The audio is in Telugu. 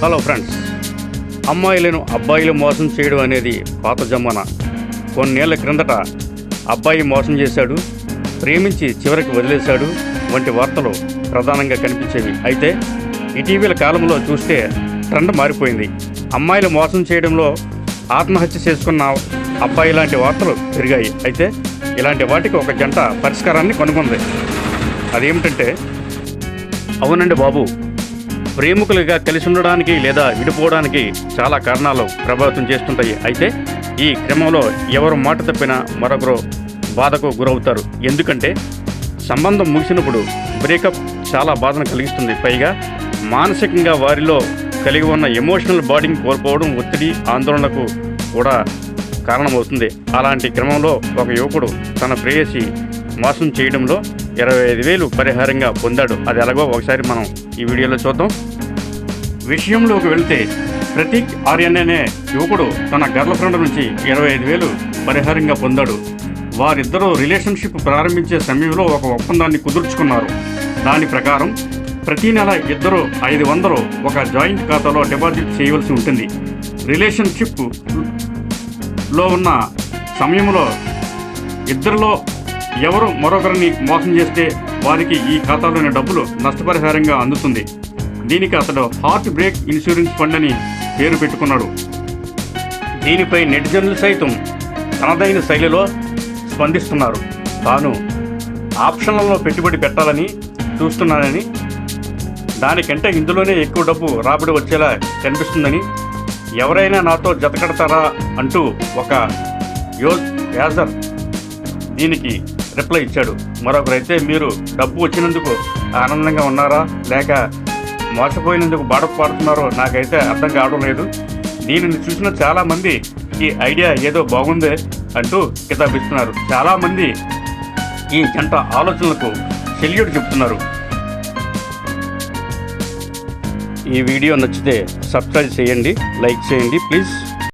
హలో ఫ్రెండ్స్ అమ్మాయిలను అబ్బాయిలు మోసం చేయడం అనేది పాత జమానా. కొన్నేళ్ళ క్రిందట అబ్బాయి మోసం చేశాడు ప్రేమించి చివరికి వదిలేశాడు వంటి వార్తలు ప్రధానంగా కనిపించేవి. అయితే ఇటీవల కాలంలో చూస్తే ట్రెండ్ మారిపోయింది. అమ్మాయిలు మోసం చేయడంలో ఆత్మహత్య చేసుకున్న అబ్బాయి లాంటి వార్తలు పెరిగాయి. అయితే ఇలాంటి వాటికి ఒక జంట పరిష్కారాన్ని కనుగొంది. అదేమిటంటే అవునండి బాబు. ప్రేమికులుగా కలిసి ఉండడానికి లేదా విడిపోవడానికి చాలా కారణాలు ప్రభావితం చేస్తుంటాయి. అయితే ఈ క్రమంలో ఎవరు మాట తప్పినా మరొకరు బాధకు గురవుతారు. ఎందుకంటే సంబంధం ముగిసినప్పుడు బ్రేకప్ చాలా బాధను కలిగిస్తుంది. పైగా మానసికంగా వారిలో కలిగి ఉన్న ఎమోషనల్ బాడీని కోల్పోవడం ఒత్తిడి ఆందోళనకు కూడా కారణమవుతుంది. అలాంటి క్రమంలో ఒక యువకుడు తన ప్రేయసి మోసం చేయడంలో ఇరవై ఐదు వేలు పరిహారంగా పొందాడు. అది ఎలాగో ఒకసారి మనం ఈ వీడియోలో చూద్దాం. విషయంలోకి వెళ్తే ప్రతీక్ ఆర్యన్ అనే యువకుడు తన గర్ల్ ఫ్రెండ్ నుంచి ఇరవై ఐదు వేలు పరిహారంగా పొందాడు. వారిద్దరూ రిలేషన్షిప్ ప్రారంభించే సమయంలో ఒక ఒప్పందాన్ని కుదుర్చుకున్నారు. దాని ప్రకారం ప్రతి నెల ఇద్దరు ఐదు వందలు ఒక జాయింట్ ఖాతాలో డిపాజిట్ చేయవలసి ఉంటుంది. రిలేషన్షిప్లో ఉన్న సమయంలో ఇద్దరిలో ఎవరు మరొకరిని మోసం చేస్తే వారికి ఈ ఖాతాలోని డబ్బులు నష్టపరిహారంగా అందుతుంది. దీనికి అతడు హార్ట్ బ్రేక్ ఇన్సూరెన్స్ ఫండ్ అని పేరు పెట్టుకున్నాడు. దీనిపై నెటిజన్లు సైతం తనదైన శైలిలో స్పందిస్తున్నారు. తాను ఆప్షన్లలో పెట్టుబడి పెట్టాలని చూస్తున్నానని దానికంటే ఇందులోనే ఎక్కువ డబ్బు రాబడి వచ్చేలా కనిపిస్తుందని ఎవరైనా నాతో జతకడతారా అంటూ ఒక యో యాజర్ దీనికి రిప్లై ఇచ్చాడు. మరొకరైతే మీరు డబ్బు వచ్చినందుకు ఆనందంగా ఉన్నారా? లేక మోసపోయినందుకు బాధపడుతున్నారో నాకైతే అర్థం కావడం లేదు. దీనిని చూసిన చాలామంది ఈ ఐడియా ఏదో బాగుందే అంటూ కితాబిస్తున్నారు. చాలామంది ఈ జంట ఆలోచనలకు సెల్యూట్ చెప్తున్నారు ఈ వీడియో నచ్చితే సబ్స్క్రైబ్ చేయండి లైక్ చేయండి ప్లీజ్.